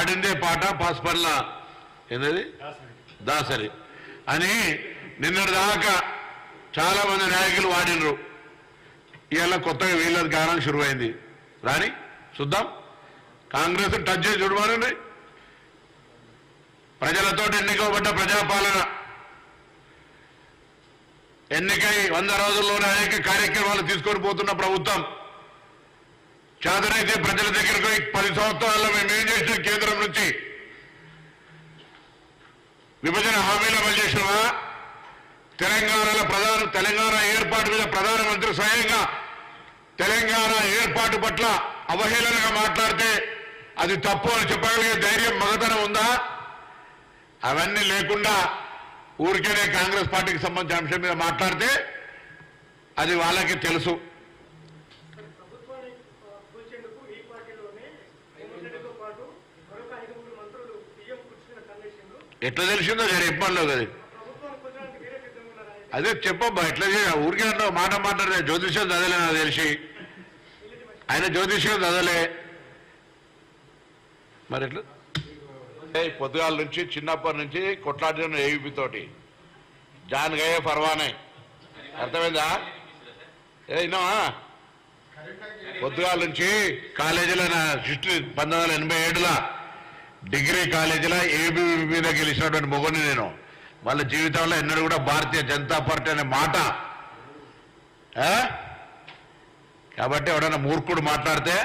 పాడిందే పాట పాస్పర్ల ఏంటది దాసరి. అని నిన్నటి దాకా చాలా మంది నాయకులు వాడినరు ఇవాళ కొత్తగా వీళ్ళది గానం శురువైంది రాని? చూద్దాం. కాంగ్రెస్ టచ్ చేసి చూడమనండి. ప్రజలతో ఎన్నికబడ్డ ప్రజాపాలన. ఎన్నికై వంద రోజుల్లోనే అనేక కార్యక్రమాలు తీసుకొని పోతున్న ప్రభుత్వం. చేతనైతే ప్రజల దగ్గరకు పది సంవత్సరాల్లో మేము విభజన హామీలు అమలు చేసినవా? తెలంగాణలో ప్రధాన తెలంగాణ ఏర్పాటు మీద ప్రధానమంత్రి స్వయంగా తెలంగాణ ఏర్పాటు పట్ల అవహేళనగా మాట్లాడితే అది తప్పు అని చెప్పగలిగే ధైర్యం మగతనం ఉందా? అవన్నీ లేకుండా ఊరికేనే కాంగ్రెస్ పార్టీకి సంబంధించిన అంశం మీద మాట్లాడితే అది వాళ్ళకి తెలుసు. ఎట్లా తెలిసిందో జర ఇబ్బందిలో కదా అదే చెప్పబ్బా ఎట్లా చేయ ఊరికే అంటావు మాట మాట్లాడే జ్యోతిష్యం చదవలే నాకు తెలిసి. ఆయన జ్యోతిష్యం చదవలే. మరి ఎట్లా? ఏ, పొద్దుగాల నుంచి చిన్నప్పటి నుంచి కొట్లాడిన ఏవిపి తోటి. జాన్ గయే పర్వానే అర్థమైందా? ఏనా పొద్దుగాల నుంచి కాలేజీలో నా హిస్టరీ పంతొమ్మిది వందల ఎనభై ఏడులో డిగ్రీ కాలేజీలో ఏబీ మీద గెలిచినటువంటి మొగని నేను. వాళ్ళ జీవితంలో ఎన్నడూ కూడా భారతీయ జనతా పార్టీ అనే మాట. కాబట్టి ఎవడన్నా మూర్ఖుడు మాట్లాడితే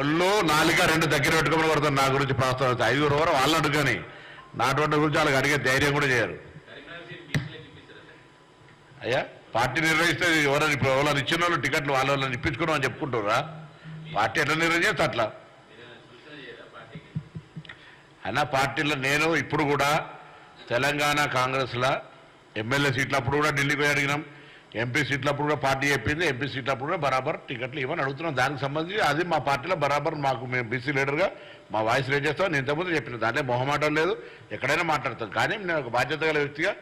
ఒళ్ళు నాలుక రెండు దగ్గర పెట్టుకుని కొడతాను నా గురించి ప్రస్తావిస్తే ఐదుగురు వరకు వాళ్ళు అడుగుని. నాటువంటి గురించి వాళ్ళకి అడిగే ధైర్యం కూడా చేయరు. అయ్యా పార్టీ నిర్వహిస్తే ఎవరైనా ఇప్పుడు ఎవరైనా ఇచ్చిన వాళ్ళు టికెట్లు వాళ్ళ వాళ్ళని ఇప్పించుకున్నాం అని చెప్పుకుంటారా పార్టీ ఎట్లా నిర్వహిస్తే అట్లా. అన్న పార్టీలో నేను ఇప్పుడు కూడా తెలంగాణ కాంగ్రెస్లో ఎమ్మెల్యే సీట్లప్పుడు కూడా ఢిల్లీకి పోయి అడిగినాం. ఎంపీ సీట్లప్పుడు కూడా పార్టీ చెప్పింది. ఎంపీ సీట్లప్పుడు కూడా బరాబర్ టికెట్లు ఇవ్వని అడుగుతున్నాం. దానికి సంబంధించి అది మా పార్టీలో బరాబర్ మాకు మేము బీసీ లీడర్గా మా వాయిస్ రేజ్ చేస్తాం. నేను ఇంతకుముందు చెప్పిన దాంట్లో మొహమాటం లేదు. ఎక్కడైనా మాట్లాడతాను కానీ నేను ఒక బాధ్యత గల వ్యక్తిగా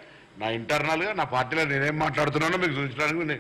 నా ఇంటర్నల్గా నా పార్టీలో నేనేం మాట్లాడుతున్నానో మీకు చూపించడానికి